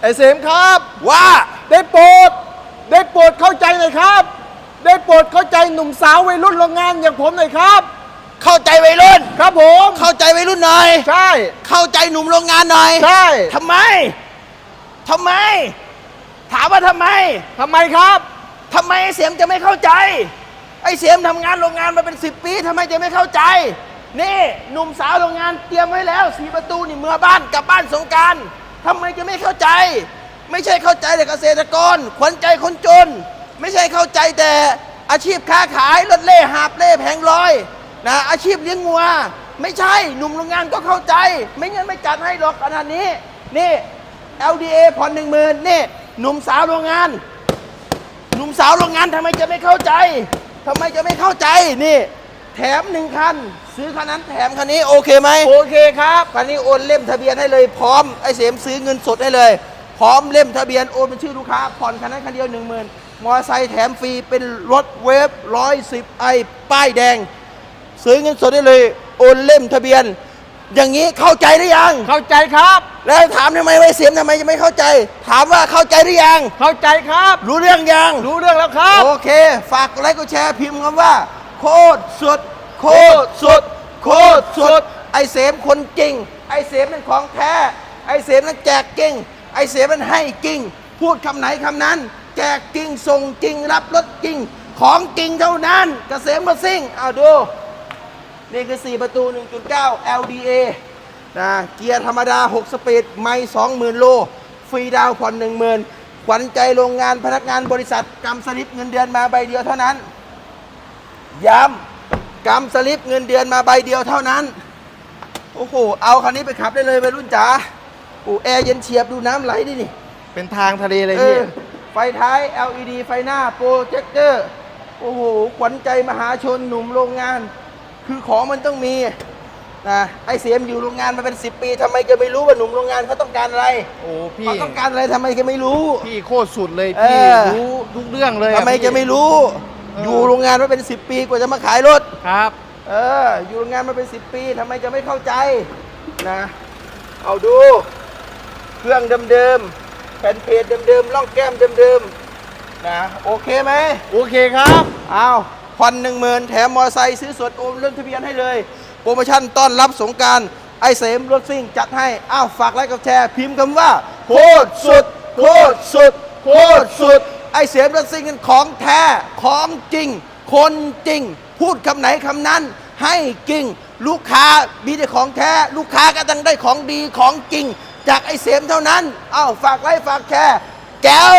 ไอเสมครับ ว่า ได้โปรดได้โปรดเข้าใจหน่อยครับ ได้โปรดเข้าใจหนุ่มสาววัยรุ่นโรงงานอย่างผมหน่อยครับ เข้าใจวัยรุ่น ครับผม เข้าใจวัยรุ่นหน่อย ใช่ เข้าใจหนุ่มโรงงานหน่อยใช่ทำไมทำไม ถามว่าทำไมทำไมครับทำไมไอ้เสียมจะไม่เข้าใจ ไอ้เสียมทำงานโรงงานมาเป็นสิบปีทำไมจะไม่เข้าใจ นี่หนุ่มสาวโรงงานเตรียมไว้แล้วสีประตูนี่เมื่อบ้านกลับบ้านสงกราร ทำไมจะไม่เข้าใจ ไม่ใช่เข้าใจแต่เกษตรกร ขวัญใจคนจน ไม่ใช่เข้าใจแต่อาชีพค้าขายรถเล่หาบเล่แผงลอยนะอาชีพเลี้ยงงัว ไม่ใช่หนุ่มโรงงานก็เข้าใจ ไม่งั้นไม่จัดให้หรอกขนาดนี้ นี่ LDA ผ่อนหนึ่งหมื่นนี่หนุ่มสาวโรงงาน หนุ่มสาวโรงงานทำไมจะไม่เข้าใจทำไมจะไม่เข้าใจนี่ แถมหนึ่งคัน ซื้อคันนั้นแถมคันนี้โอเคไหมโอเคครับคันนี้โอนเล่มทะเบียนให้เลยพร้อมไอ้เสมซื้อเงินสดให้เลย พร้อมเล่มทะเบียนโอนเป็นชื่อลูกค้าผ่อนคันนั้นคันเดียวหนึ่งหมื่นมอเตอร์ไซค์แถมฟรีเป็นรถเวฟร้อยสิบไอป้ายแดง ซื้อเงินสดได้เลยโอนเล่มทะเบียน อย่างนี้เข้าใจหรือยัง เข้าใจครับ แล้วถามทำไมไว้เสียมทำไมจะไม่เข้าใจ ถามว่าเข้าใจหรือยัง เข้าใจครับ รู้เรื่องยัง รู้เรื่องแล้วครับ โอเค ฝากกดไลค์กดแชร์พิมพ์คำว่า โคตรสุด โคตรสุด โคตรสุด ไอเสมคนจริง ไอเสมเป็นของแท้ ไอเสมนั้นแจกจริง ไอเสมมันให้จริง พูดคำไหนคำนั้น แจกจริง ส่งจริง รับรถจริง ของจริงเท่านั้นกเกษมมาซิ่งเอาดู นี่คือ 4 ประตู 1.9 LDA นะเกียร์ธรรมดา 6 สปีด ไม่ 20,000 โล ฟรีดาวน์ผ่อน 10,000ขวัญใจโรงงานพนักงานบริษัทกำสลิปเงินเดือนมาใบเดียวเท่านั้น ย้ำกำสลิปเงินเดือนมาใบเดียวเท่านั้น โอ้โห เอาคันนี้ไปขับได้เลยไปรุ่นจ๋าโอ้แอร์เย็นเฉียบดูน้ำไหลดินี่ เป็นทางทะเลเลยเอพี่อไฟท้าย LED ไฟหน้าโปรเจคเตอร์ โอ้โห ขวัญใจมหาชนหนุ่มโรงงาน คือของมันต้องมีนะไอเสียมอยู่โรงงานมาเป็น 10 ปีทำไมจะไม่รู้ว่าหนุ่มโรงงานเขาต้องการอะไรโอ้พี่เขาต้องการอะไรทำไมจะไม่รู้ พี่โคตรสุดเลยเอพี่อรู้ทุกเรื่องเลยอทำไมพี่จะไม่รู้เออออยู่โรงงานมาเป็น 10 ปีกว่าจะมาขายรถ ครับ เออ อยู่โรงงานมาเป็น 10 ปีทำไมจะไม่เข้าใจนะ เอาดู เครื่องเดิมๆแผ่นเพจเดิมๆล่องแก้มเดิมๆนะโอเคไหมโอเคครับ อ้าวผ่อนหนึ่งหมื่นแถมมอไซค์ซื้อสดโอนเรื่องทะเบียนให้เลย โปรโมชั่นต้อนรับสงกรารไอเสมรถซิ่งจัดให้ อ้าว ฝากไลค์กับแชร์ พิมพ์คำว่า โคตรสุด โคตรสุด โคตรสุด ไอเสียมรถซิ่งนั้นของแท้ของจริง คนจริง พูดคำไหนคำนั้น ให้จริง ลูกค้ามีแต่ของแท้ ลูกค้าก็ต้องได้ของดีของจริง จากไอเสียมเท่านั้นอ้าวฝากไลค์ฝากแชร์แก้ว